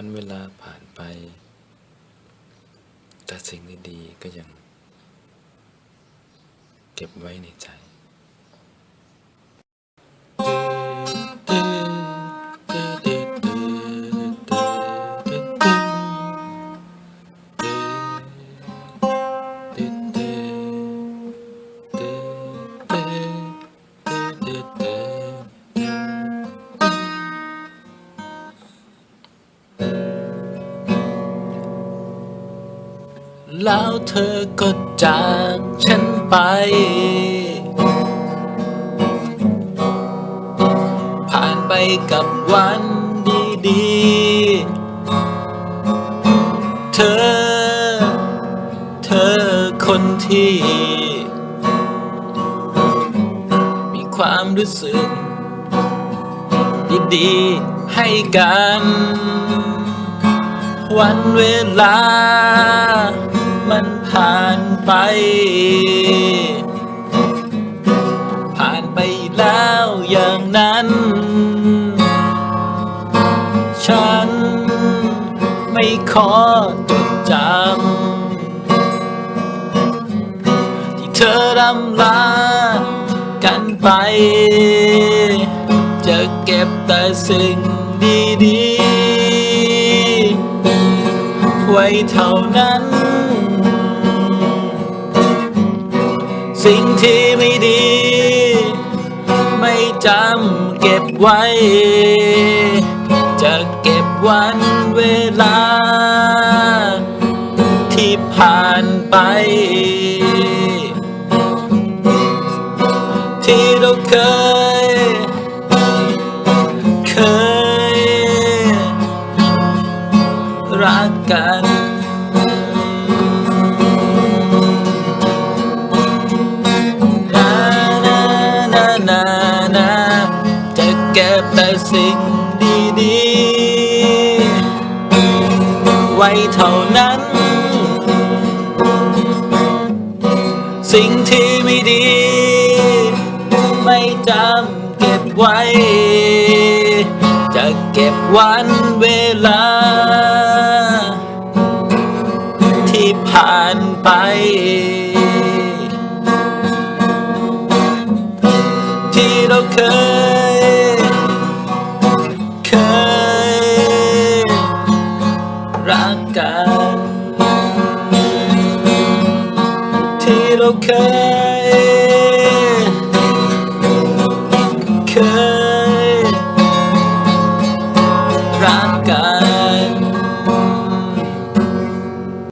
วันเวลาผ่านไป แต่สิ่งดีๆก็ยัง เก็บไว้ในใจ แล้วเธอก็จากฉันไป ผ่านไปกับวันดีๆ เธอ เธอคนที่ มีความรู้สึกดีๆให้กัน วันเวลา มันผ่านไป ผ่านไปแล้วอย่างนั้น ฉันไม่ขอจดจำที่เธอรำลากันไป จะเก็บแต่สิ่งดีๆ ไว้เท่านั้น สิ่งที่ไม่ดี ไม่จำเก็บไว้ จะเก็บวันเวลา ที่ผ่านไป ที่เราเคย รักกัน นานานานานาจะเก็บแต่สิ่งดีๆ ไว้เท่านั้น สิ่งที่ไม่ดี ไม่จำเก็บไว้จะเก็บวันเวลา ผ่านไป ที่เราเคย เคย รักกัน ที่เราเคย